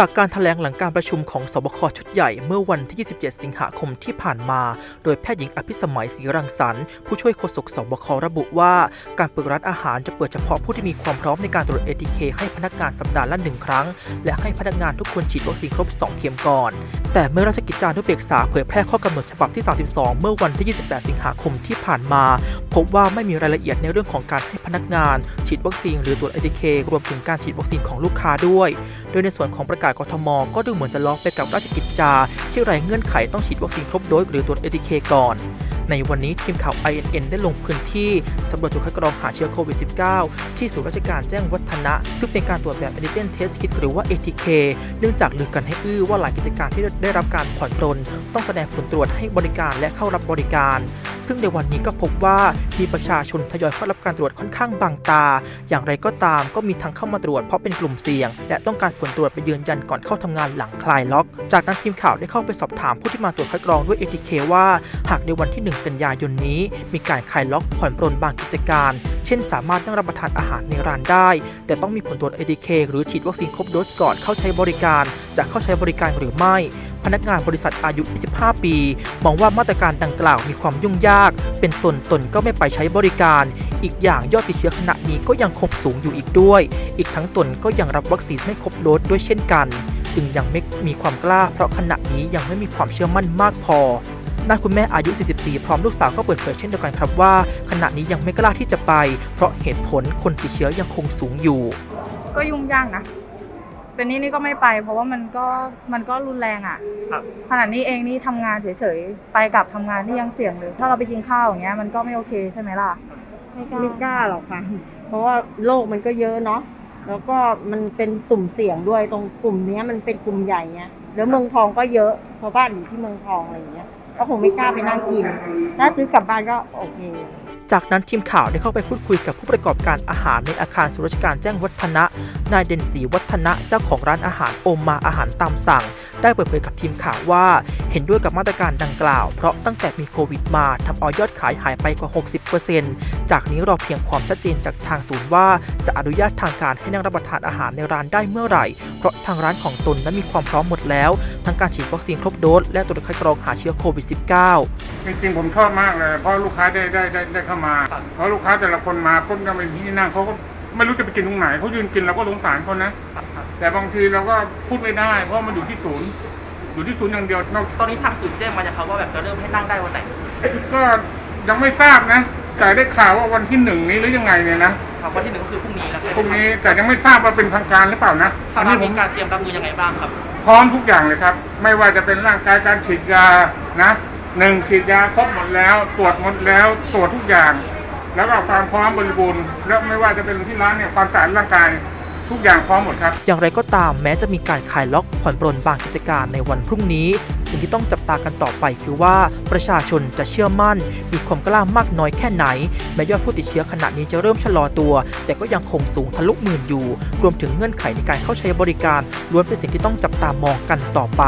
จากการถแถลงหลังการประชุมของสบคชุดใหญ่เมื่อวันที่ 27 สิงหาคมที่ผ่านมา โดยแพทย์หญิงอภิสมัยศรีรังสรรค์ผู้ช่วยโฆษกสบคระบุว่า การเปิดร้านอาหารจะเปิดเฉพาะผู้ที่มีความพร้อมในการตรวจ ATK ให้พนักงานสัปดาห์ละหนึ่งครั้ง และให้พนักงานทุกคนฉีดวัคซีนครบ 2 เข็มก่อน แต่เมื่อราชกิจจานุเบกษาเผยแพร่ข้อกำหนดฉบับที่ 32 เมื่อวันที่ 28 สิงหาคมที่ผ่านมา พบว่าไม่มีรายละเอียดในเรื่องของการให้พนักงาน ฉีดวัคซีนหรือตรวจ ATK รวมถึงการฉีดวัคซีนของลูกค้าด้วย โดยในส่วนของประกาศกทม ก็ดูเหมือนจะล้อไปกับราชกิจจา ที่ไร้เงื่อนไขต้องฉีดวัคซีนครบโดสหรือตรวจ ATK ก่อน ในวันนี้ทีมข่าว INN ได้ลงพื้นที่สำรวจจุดคัดกรองหาเชื้อโควิด -19 ที่ศูนย์ราชการแจ้งวัฒนะ ซึ่งเป็นการตรวจแบบ Antigen Test Kit หรือว่า ATK เนื่องจากลือกันให้อื้อว่าหลายกิจการที่ได้รับการผ่อนปลนต้องแสดงผลตรวจให้บริการและเข้ารับบริการ ซึ่งในวันนี้ก็พบว่ามีประชาชนทยอยเข้ารับการตรวจค่อนข้างบางตา อย่างไรก็ตามก็มีทั้งเข้ามาตรวจเพราะเป็นกลุ่มเสี่ยง และต้องการผลตรวจไปยืนยันก่อนเข้าทำงานหลังคลายล็อก จากนั้นทีมข่าวได้เข้าไปสอบถามผู้ที่มาตรวจคัดกรองด้วย ATK ว่า หากในวันที่ 1 กันยายนนี้ มีการคลายล็อกผ่อนปรนบางกิจการ เช่น สามารถนั่งรับประทานอาหารในร้านได้ แต่ต้องมีผลตรวจ ATK หรือฉีดวัคซีนครบโดสก่อนเข้าใช้บริการ จะเข้าใช้บริการหรือไม่ พนักงานบริษัทอายุ 25 ปี มองว่ามาตรการดังกล่าวมีความยุ่งยาก เป็นตนตนก็ไม่ไปใช้บริการ อีกอย่างยอดติดเชื้อขณะนี้ก็ยังคงสูงอยู่อีกด้วย อีกทั้งตนก็ยังรับวัคซีนไม่ครบโดสด้วยเช่นกัน จึงยังไม่มีความกล้า เพราะขณะนี้ยังไม่มีความเชื่อมั่นมากพอด้านคุณแม่อายุ 40 ปี พร้อมลูกสาวก็เปิดเผยเช่นเดียวกันครับว่า ขณะนี้ยังไม่กล้าที่จะไป เพราะเหตุผลคนติดเชื้อยังคงสูงอยู่ ก็ยุ่งยากนะ เป็นนี่นี่ก็ไม่ไป เพราะว่ามันก็มันก็รุนแรงอะ่ะครับ ขนาดนี้เองนี่ทำงานเฉยๆไปกับทำงานนี่ยังเสี่ยงเลย ถ้าเราไปกินข้าวอย่างเงี้ยมันก็ไม่โอเคใช่ไหมล่ะ ไม่กล้าไม่กล้าหรอกค่ะ เพราะว่าโรคมันก็เยอะเนาะ แล้วก็มันเป็นกลุ่มเสี่ยงด้วยตรงกลุ่มเนี้ยมันเป็นกลุ่มใหญ่เนี้ยแล้วเมืองทองก็เยอะเพราะบ้านอยู่ที่เมืองทองอะไรอย่างเงี้ย ก็คงไม่กล้าไปนั่งกิน ถ้าซื้อกลับบ้านก็โอเค จากนั้นทีมข่าวได้เข้าไปพูดคุยกับผู้ประกอบการอาหารในอาคารสุรราชการแจ้งวัฒนะ นายเด่นศรีวัฒนะเจ้าของร้านอาหารโอมมาอาหารตามสั่งได้เปิดเผยกับทีมข่าวว่า เห็นด้วยกับมาตรการดังกล่าว เพราะตั้งแต่มีโควิดมาทำเอายอดขายหายไปกว่า 60%จากนี้รอเพียงความชัดเจนจากทางศูนย์ว่า จะอนุญาตทางการให้นั่งรับประทานอาหารในร้านได้เมื่อไหร่ เพราะทางร้านของตนนั้นมีความพร้อมหมดแล้ว ทั้งการฉีดวัคซีนครบโดสและตรวจคัดกรองหาเชื้อโควิด -19 จริงๆผมชอบมากเลยเพราะลูกค้าได้ได้ได้ได้เข้ามา เพราะลูกค้าแต่ละคนมาพ้นกันไปที่นั่งเขาก็ไม่รู้จะไปกินตรงไหนเขายืนกินเราก็สงสารเขานะ แต่บางทีเราก็พูดไม่ได้ เพราะมันอยู่ที่ศูนย์ อยู่ที่ศูนย์อย่างเดียวนอกตอนนี้ทางศูนย์แจ้งมาจากเขาว่าแบบจะเริ่มให้นั่งได้วันไหนก็ยังไม่ทราบนะ แต่ได้ข่าวว่าวันที่หนึ่งนี้หรือยังไงเนี่ยนะครับวันที่หนึ่งก็คือพรุ่งนี้แล้วพรุ่งนี้แต่ยังไม่ทราบว่าเป็นทางการหรือเปล่านะทางอันร้านี้นผมีมการเตรียมรับมือยังไงบ้างครับ พร้อมทุกอย่างเลยครับ ไม่ว่าจะเป็นร่างกายการฉีดยานะหนึ่งฉีดยาครบหมดแล้ว ตรวจหมดแล้วตรวจทุกอย่าง แล้วก็ความพร้อมบริบูรณ์แล้วไม่ว่าจะเป็นที่ร้านเนี่ยความสะอาดร่างกาย ทุกอย่างพร้อมหมดครับ อย่างไรก็ตามแม้จะมีการขายล็อกผ่อนปรนบางกิจการในวันพรุ่งนี้ สิ่งที่ต้องจับตากันต่อไปคือว่าประชาชนจะเชื่อมั่น มีความกล้ามากน้อยแค่ไหน แม้ยอดผู้ติดเชื้อขณะนี้จะเริ่มชะลอตัว แต่ก็ยังคงสูงทะลุหมื่นอยู่ รวมถึงเงื่อนไขในการเข้าใช้บริการล้วนเป็นสิ่งที่ต้องจับตามองกันต่อไป